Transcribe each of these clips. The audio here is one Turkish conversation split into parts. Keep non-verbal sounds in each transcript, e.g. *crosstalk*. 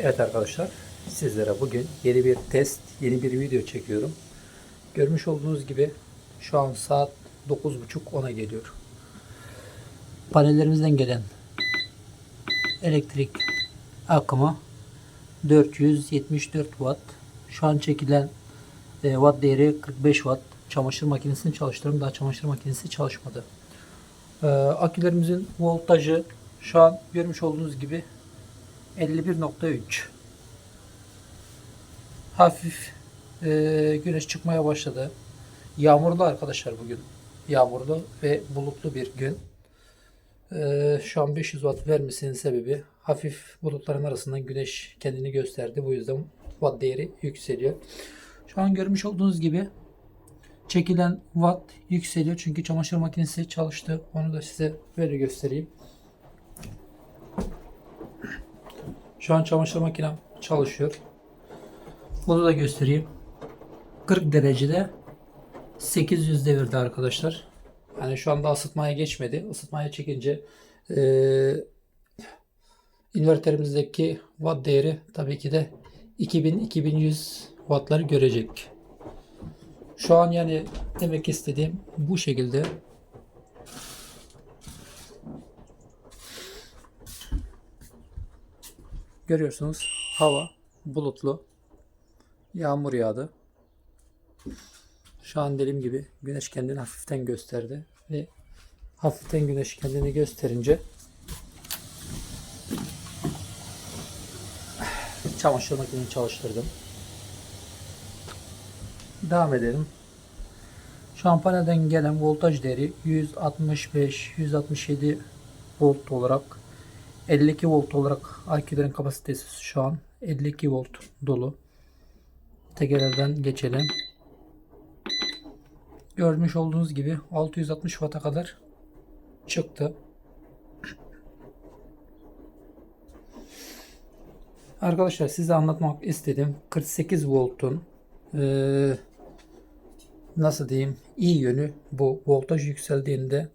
Evet arkadaşlar sizlere bugün yeni bir test, yeni bir video çekiyorum. Görmüş olduğunuz gibi şu an saat 9.30-10'a geliyor. Panellerimizden gelen elektrik akımı 474 watt. Şu an çekilen e, watt değeri 45 watt. Çamaşır makinesini çalıştırdım. Daha çamaşır makinesi çalışmadı. E, akülerimizin voltajı şu an görmüş olduğunuz gibi 51.3 hafif e, güneş çıkmaya başladı. Yağmurlu arkadaşlar bugün. Yağmurlu ve bulutlu bir gün. E, şu an 500 watt vermesinin sebebi hafif bulutların arasından güneş kendini gösterdi. Bu yüzden watt değeri yükseliyor. Şu an görmüş olduğunuz gibi çekilen watt yükseliyor. Çünkü çamaşır makinesi çalıştı. Onu da size böyle göstereyim. Şu an çamaşır makinem çalışıyor. Bunu da göstereyim. 40 derecede 800 devirde arkadaşlar. Yani şu anda ısıtmaya geçmedi. Isıtmaya çekince eee inverterimizdeki watt değeri tabii ki de 2000-2100 wattları görecek. Şu an yani demek istediğim bu şekilde Görüyorsunuz hava bulutlu. Yağmur yağdı. Şu an dediğim gibi güneş kendini hafiften gösterdi ve hafiften güneş kendini gösterince çamaşır makinemi çalıştırdım. Devam edelim. Şu an panelden gelen voltaj değeri 165-167 volt olarak 52 volt olarak akülerin kapasitesi şu an 52 volt dolu. Tekerlerden geçelim. Görmüş olduğunuz gibi 660 Watt'a kadar çıktı. Arkadaşlar size anlatmak istedim. 48 voltun eee, nasıl diyeyim iyi yönü bu. Voltaj yükseldiğinde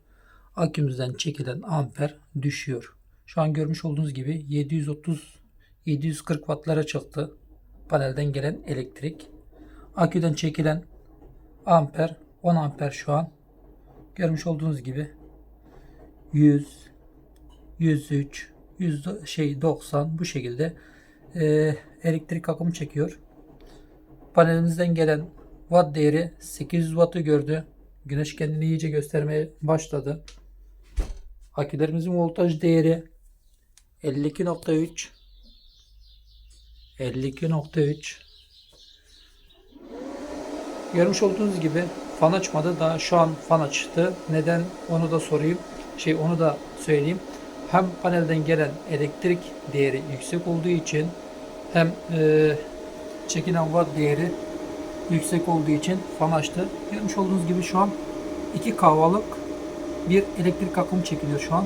akümüzden çekilen amper düşüyor. Şu an görmüş olduğunuz gibi 730 740 wattlara çıktı panelden gelen elektrik. Aküden çekilen amper 10 amper şu an. Görmüş olduğunuz gibi 100 103 100 şey 90 bu şekilde e, elektrik akımı çekiyor. Panelimizden gelen watt değeri 800 wattı gördü. Güneş kendini iyice göstermeye başladı. Akülerimizin voltaj değeri 52.3 52.3 Görmüş olduğunuz gibi fan açmadı. Daha şu an fan açtı. Neden onu da sorayım. Şey onu da söyleyeyim. Hem panelden gelen elektrik değeri yüksek olduğu için hem e, çekilen watt değeri yüksek olduğu için fan açtı. Görmüş olduğunuz gibi şu an 2 kahvalık bir elektrik akımı çekiliyor şu an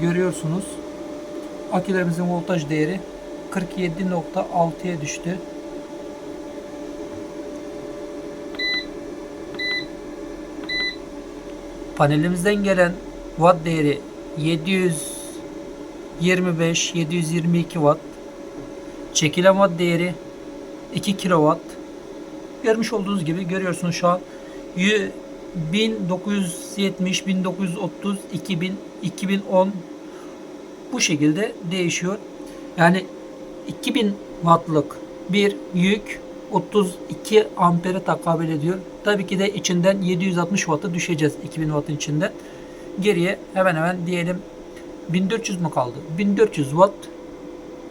görüyorsunuz. Akülerimizin voltaj değeri 47.6'ya düştü. Panelimizden gelen watt değeri 725 722 watt. Çekilen watt değeri 2 kilowatt. Görmüş olduğunuz gibi görüyorsunuz şu an 1970, 1930, 2000, 2010 bu şekilde değişiyor. Yani 2000 wattlık bir yük 32 ampere tekabül ediyor. Tabii ki de içinden 760 wattı düşeceğiz 2000 wattın içinden. Geriye hemen hemen diyelim 1400 mu kaldı? 1400 watt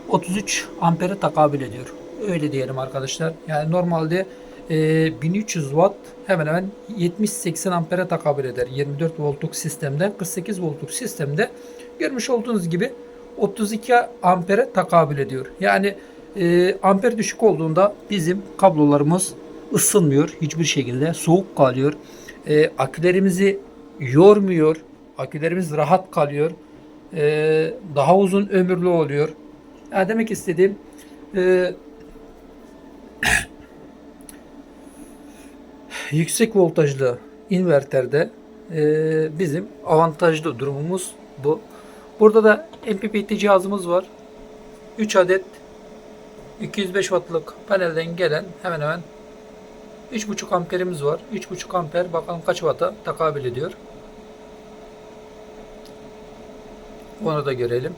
33 ampere tekabül ediyor. Öyle diyelim arkadaşlar. Yani normalde e, 1300 watt hemen hemen 70-80 ampere tekabül eder. 24 voltluk sistemde 48 voltluk sistemde görmüş olduğunuz gibi 32 ampere tekabül ediyor. Yani e, amper düşük olduğunda bizim kablolarımız ısınmıyor hiçbir şekilde soğuk kalıyor. E, akülerimizi yormuyor. Akülerimiz rahat kalıyor. E, daha uzun ömürlü oluyor. Yani demek istediğim e, yüksek voltajlı inverterde e, bizim avantajlı durumumuz bu. Burada da MPPT cihazımız var. 3 adet 205 wattlık panelden gelen hemen hemen 3.5 amperimiz var. 3.5 amper bakalım kaç watt'a takabül ediyor. Onu da görelim.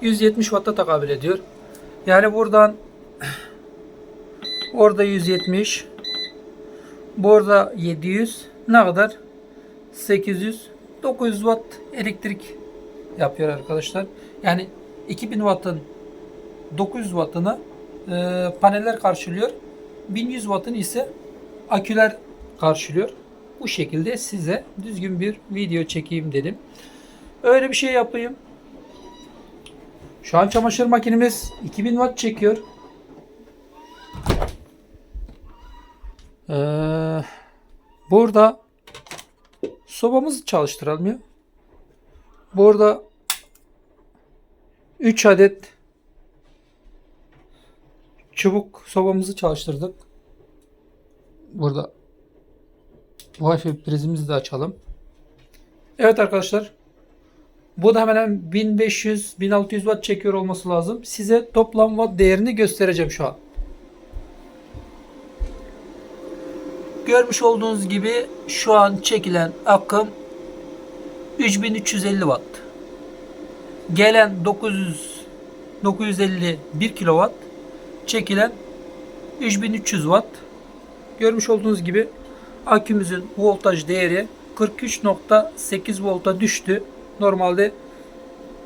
170 watt'a takabül ediyor. Yani buradan orada 170 burada 700 ne kadar? 800 900 watt elektrik yapıyor arkadaşlar. Yani 2000 wattın 900 wattını e, paneller karşılıyor. 1100 wattın ise aküler karşılıyor. Bu şekilde size düzgün bir video çekeyim dedim. Öyle bir şey yapayım. Şu an çamaşır makinemiz 2000 watt çekiyor. Ee, burada sobamızı çalıştıralım ya. Burada 3 adet çubuk sobamızı çalıştırdık. Burada Wi-Fi prizimizi de açalım. Evet arkadaşlar. Bu da hemen hemen 1500-1600 watt çekiyor olması lazım. Size toplam watt değerini göstereceğim şu an. Görmüş olduğunuz gibi şu an çekilen akım 3350 watt. Gelen 900 951 kilowatt çekilen 3300 watt. Görmüş olduğunuz gibi akümüzün voltaj değeri 43.8 volta düştü. Normalde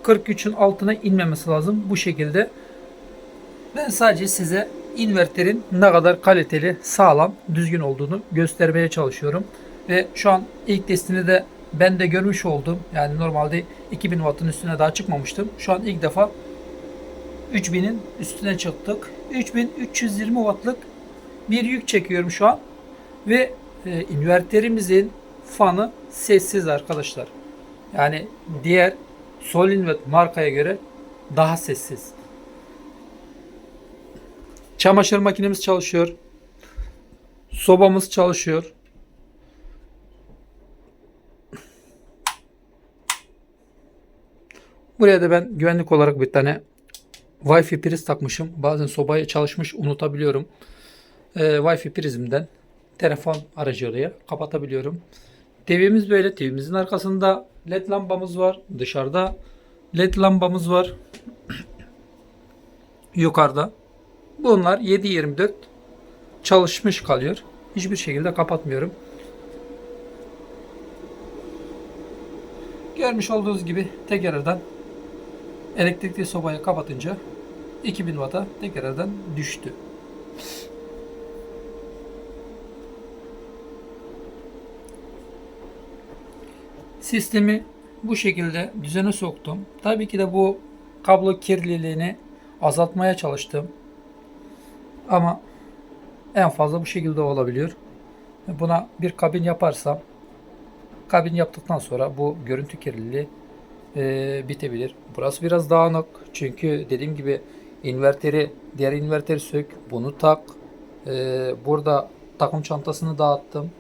43'ün altına inmemesi lazım. Bu şekilde ben sadece size inverterin ne kadar kaliteli, sağlam, düzgün olduğunu göstermeye çalışıyorum. Ve şu an ilk testini de ben de görmüş oldum. Yani normalde 2000 wattın üstüne daha çıkmamıştım. Şu an ilk defa 3000'in üstüne çıktık. 3320 wattlık bir yük çekiyorum şu an. Ve e, inverterimizin fanı sessiz arkadaşlar. Yani diğer Solinvet markaya göre daha sessiz. Çamaşır makinemiz çalışıyor. Sobamız çalışıyor. Buraya da ben güvenlik olarak bir tane Wi-Fi priz takmışım. Bazen sobaya çalışmış unutabiliyorum. Ee, Wi-Fi prizimden telefon aracılığıyla kapatabiliyorum. TV'miz böyle. TV'mizin arkasında LED lambamız var. Dışarıda LED lambamız var. *clears throat* Yukarıda. Bunlar 7-24 çalışmış kalıyor. Hiçbir şekilde kapatmıyorum. Görmüş olduğunuz gibi tekrardan elektrikli sobayı kapatınca 2000 Watt'a tekrardan düştü. Sistemi bu şekilde düzene soktum. Tabii ki de bu kablo kirliliğini azaltmaya çalıştım. Ama en fazla bu şekilde olabiliyor. Buna bir kabin yaparsam kabin yaptıktan sonra bu görüntü kirliliği e, bitebilir. Burası biraz dağınık. Çünkü dediğim gibi inverteri, diğer inverteri sök, bunu tak. E, burada takım çantasını dağıttım.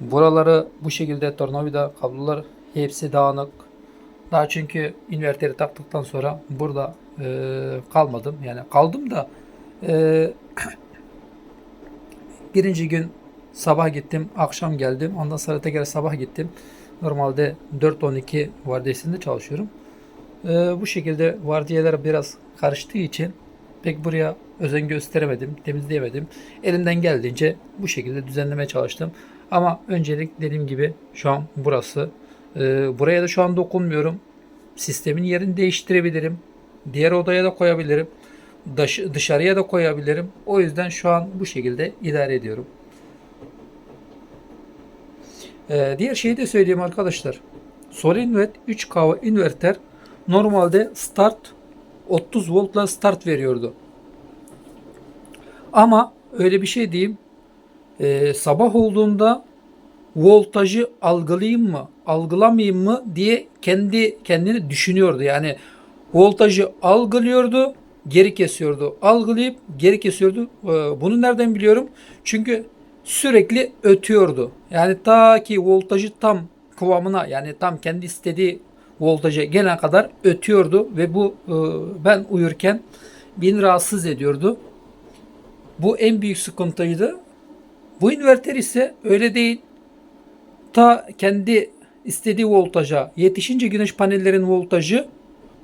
Buraları bu şekilde tornavida kablolar hepsi dağınık. Daha çünkü inverteri taktıktan sonra burada e, kalmadım. Yani kaldım da e, birinci gün sabah gittim, akşam geldim. Ondan sonra tekrar sabah gittim. Normalde 4-12 vardiyasında çalışıyorum. E, bu şekilde vardiyalar biraz karıştığı için pek buraya özen gösteremedim, temizleyemedim. Elimden geldiğince bu şekilde düzenlemeye çalıştım. Ama öncelik dediğim gibi şu an burası. Ee, buraya da şu an dokunmuyorum. Sistemin yerini değiştirebilirim. Diğer odaya da koyabilirim. Dış, dışarıya da koyabilirim. O yüzden şu an bu şekilde idare ediyorum. Ee, diğer şeyi de söyleyeyim arkadaşlar. Solinvet 3 kava inverter normalde start 30 voltla start veriyordu. Ama öyle bir şey diyeyim. Ee, sabah olduğunda voltajı algılayayım mı, algılamayayım mı diye kendi kendini düşünüyordu. Yani voltajı algılıyordu, geri kesiyordu. Algılayıp geri kesiyordu. Ee, bunu nereden biliyorum? Çünkü sürekli ötüyordu. Yani ta ki voltajı tam kıvamına yani tam kendi istediği voltaja gelene kadar ötüyordu ve bu e, ben uyurken beni rahatsız ediyordu. Bu en büyük sıkıntıydı. Bu inverter ise öyle değil. Ta kendi istediği voltaja yetişince güneş panellerin voltajı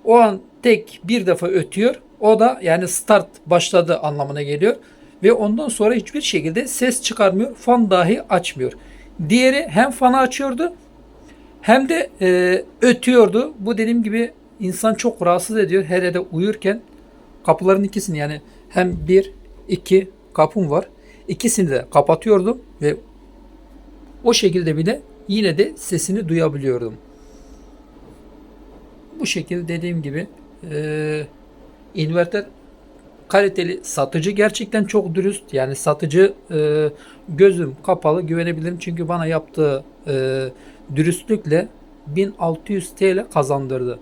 o an tek bir defa ötüyor. O da yani start başladı anlamına geliyor. Ve ondan sonra hiçbir şekilde ses çıkarmıyor. Fan dahi açmıyor. Diğeri hem fanı açıyordu hem de e, ötüyordu. Bu dediğim gibi insan çok rahatsız ediyor. Hele de uyurken kapıların ikisini yani hem bir iki kapım var. İkisini de kapatıyordum ve o şekilde bile yine de sesini duyabiliyordum. Bu şekilde dediğim gibi e, inverter kaliteli satıcı gerçekten çok dürüst. Yani satıcı e, gözüm kapalı güvenebilirim. Çünkü bana yaptığı e, dürüstlükle 1600 TL kazandırdı.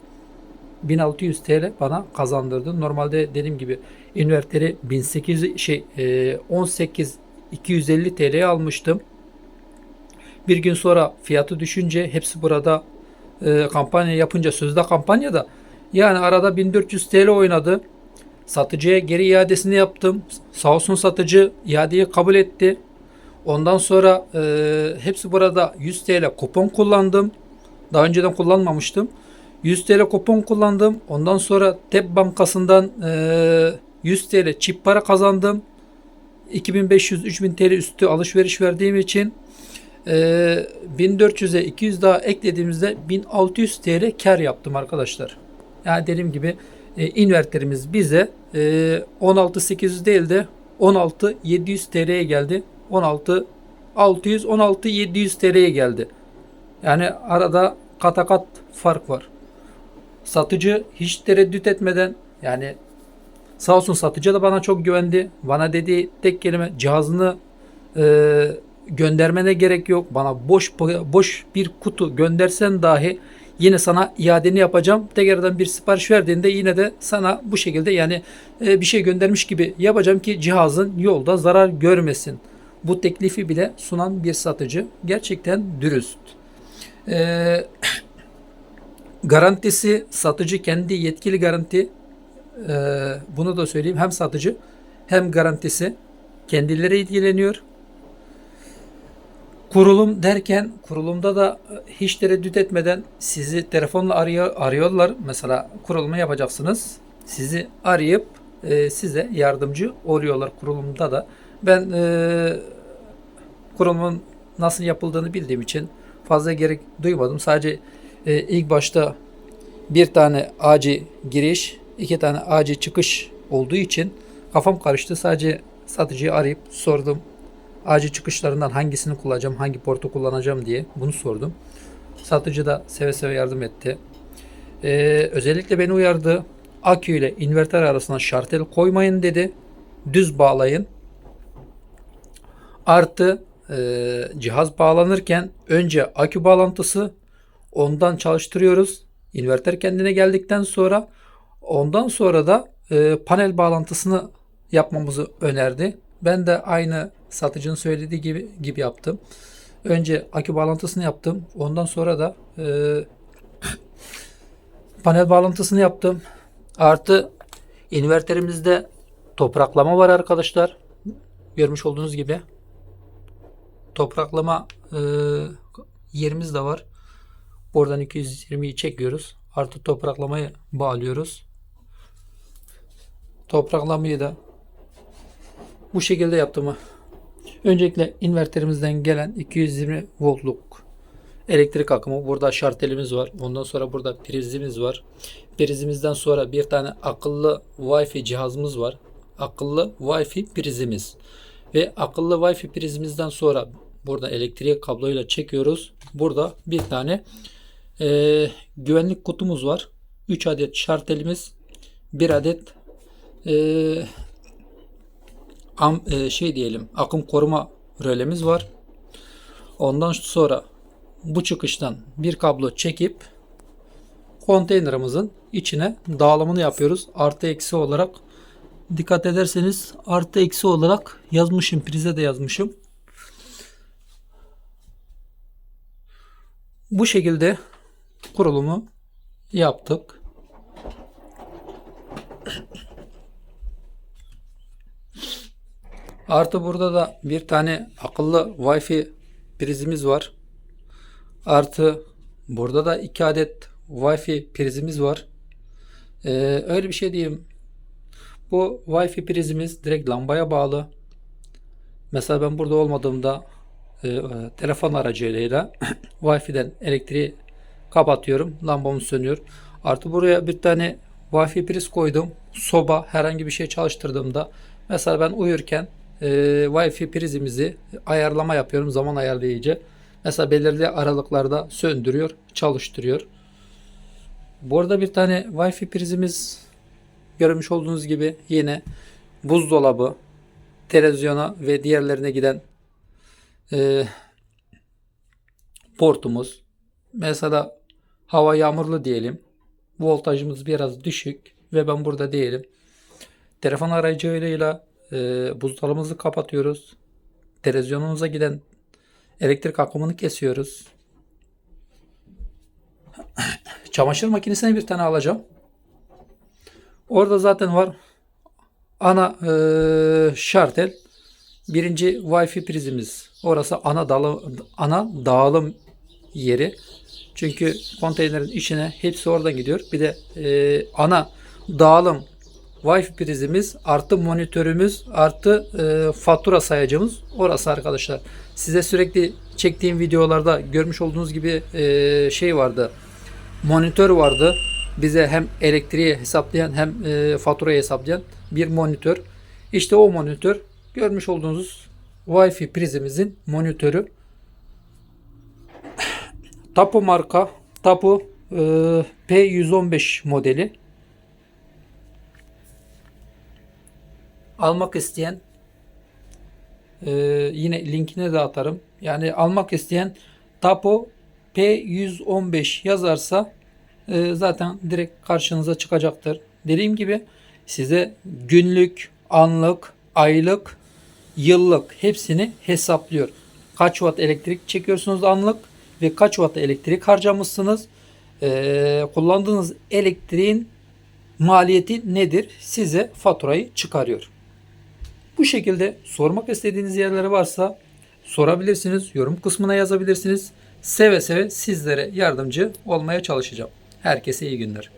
1600 TL bana kazandırdı. Normalde dediğim gibi inverteri 1800 şey e, 18 250 TL'ye almıştım. Bir gün sonra fiyatı düşünce hepsi burada e, kampanya yapınca sözde kampanyada yani arada 1400 TL oynadı. Satıcıya geri iadesini yaptım. Sağ olsun satıcı iadeyi kabul etti. Ondan sonra e, hepsi burada 100 TL kupon kullandım. Daha önceden kullanmamıştım. 100 TL kupon kullandım. Ondan sonra TEB bankasından e, 100 TL çip para kazandım. 2500-3000 TL üstü alışveriş verdiğim için e, 1400'e 200 daha eklediğimizde 1600 TL kar yaptım arkadaşlar. Yani dediğim gibi e, inverterimiz bize e, 16800 değil de 16700 TL'ye geldi. 16 600 16 700 TL'ye geldi. Yani arada kata kat fark var. Satıcı hiç tereddüt etmeden yani sağ olsun satıcı da bana çok güvendi. Bana dediği tek kelime cihazını e, göndermene gerek yok. Bana boş boş bir kutu göndersen dahi yine sana iadeni yapacağım. Tekrardan bir sipariş verdiğinde yine de sana bu şekilde yani e, bir şey göndermiş gibi yapacağım ki cihazın yolda zarar görmesin. Bu teklifi bile sunan bir satıcı gerçekten dürüst. Ee, *clears throat* garantisi satıcı kendi yetkili garanti ee, bunu da söyleyeyim hem satıcı hem garantisi kendileri ilgileniyor. Kurulum derken kurulumda da hiç tereddüt etmeden sizi telefonla arıyor, arıyorlar. Mesela kurulumu yapacaksınız. Sizi arayıp e, size yardımcı oluyorlar kurulumda da. Ben e, kurulumun nasıl yapıldığını bildiğim için fazla gerek duymadım. Sadece e, ilk başta bir tane AC giriş, iki tane AC çıkış olduğu için kafam karıştı. Sadece satıcıyı arayıp sordum. AC çıkışlarından hangisini kullanacağım, hangi portu kullanacağım diye bunu sordum. Satıcı da seve seve yardım etti. Ee, özellikle beni uyardı. Akü ile inverter arasına şartel koymayın dedi. Düz bağlayın. Artı e, cihaz bağlanırken önce akü bağlantısı ondan çalıştırıyoruz. İnverter kendine geldikten sonra ondan sonra da e, panel bağlantısını yapmamızı önerdi. Ben de aynı satıcının söylediği gibi gibi yaptım. Önce akü bağlantısını yaptım. Ondan sonra da e, *coughs* panel bağlantısını yaptım. Artı inverterimizde topraklama var arkadaşlar. Görmüş olduğunuz gibi topraklama e, yerimiz de var. Buradan 220'yi çekiyoruz. Artı topraklamayı bağlıyoruz. Topraklamayı da bu şekilde yaptım. Öncelikle inverterimizden gelen 220 voltluk elektrik akımı. Burada şartelimiz var. Ondan sonra burada prizimiz var. Prizimizden sonra bir tane akıllı Wi-Fi cihazımız var. Akıllı Wi-Fi prizimiz. Ve akıllı Wi-Fi prizimizden sonra burada elektriği kabloyla çekiyoruz. Burada bir tane e, güvenlik kutumuz var. 3 adet şartelimiz, 1 adet e, am, e, şey diyelim akım koruma rölemiz var. Ondan sonra bu çıkıştan bir kablo çekip konteynerimizin içine dağılımını yapıyoruz. Artı eksi olarak dikkat ederseniz artı eksi olarak yazmışım. Prize de yazmışım. Bu şekilde kurulumu yaptık. Artı burada da bir tane akıllı Wi-Fi prizimiz var. Artı burada da iki adet Wi-Fi prizimiz var. Ee, öyle bir şey diyeyim. Bu Wi-Fi prizimiz direkt lambaya bağlı. Mesela ben burada olmadığımda e, e, telefon aracılığıyla *coughs* Wi-Fi'den elektriği kapatıyorum. Lambamız sönüyor. Artı buraya bir tane Wi-Fi priz koydum. Soba herhangi bir şey çalıştırdığımda mesela ben uyurken e, Wi-Fi prizimizi ayarlama yapıyorum zaman ayarlayıcı. Mesela belirli aralıklarda söndürüyor, çalıştırıyor. Bu arada bir tane Wi-Fi prizimiz görmüş olduğunuz gibi yine buzdolabı, televizyona ve diğerlerine giden e, portumuz. Mesela hava yağmurlu diyelim. Voltajımız biraz düşük ve ben burada değilim. Telefon aracılığıyla e, buzdolabımızı kapatıyoruz. Televizyonumuza giden elektrik akımını kesiyoruz. *coughs* Çamaşır makinesine bir tane alacağım. Orada zaten var. Ana e, şartel. Birinci Wi-Fi prizimiz. Orası ana dağılım, ana dağılım yeri. Çünkü konteynerin içine hepsi oradan gidiyor. Bir de e, ana dağılım Wi-Fi prizimiz artı monitörümüz artı e, fatura sayacımız orası arkadaşlar. Size sürekli çektiğim videolarda görmüş olduğunuz gibi e, şey vardı. Monitör vardı. Bize hem elektriği hesaplayan hem e, faturayı hesaplayan bir monitör. İşte o monitör görmüş olduğunuz Wi-Fi prizimizin monitörü. Tapu marka Tapu e, P115 modeli. Almak isteyen e, yine linkine de atarım. Yani almak isteyen Tapu P115 yazarsa e, zaten direkt karşınıza çıkacaktır. Dediğim gibi size günlük, anlık, aylık, yıllık hepsini hesaplıyor. Kaç watt elektrik çekiyorsunuz anlık ve kaç watt elektrik harcamışsınız. E, kullandığınız elektriğin maliyeti nedir? Size faturayı çıkarıyor. Bu şekilde sormak istediğiniz yerleri varsa sorabilirsiniz. Yorum kısmına yazabilirsiniz. Seve seve sizlere yardımcı olmaya çalışacağım. Herkese iyi günler.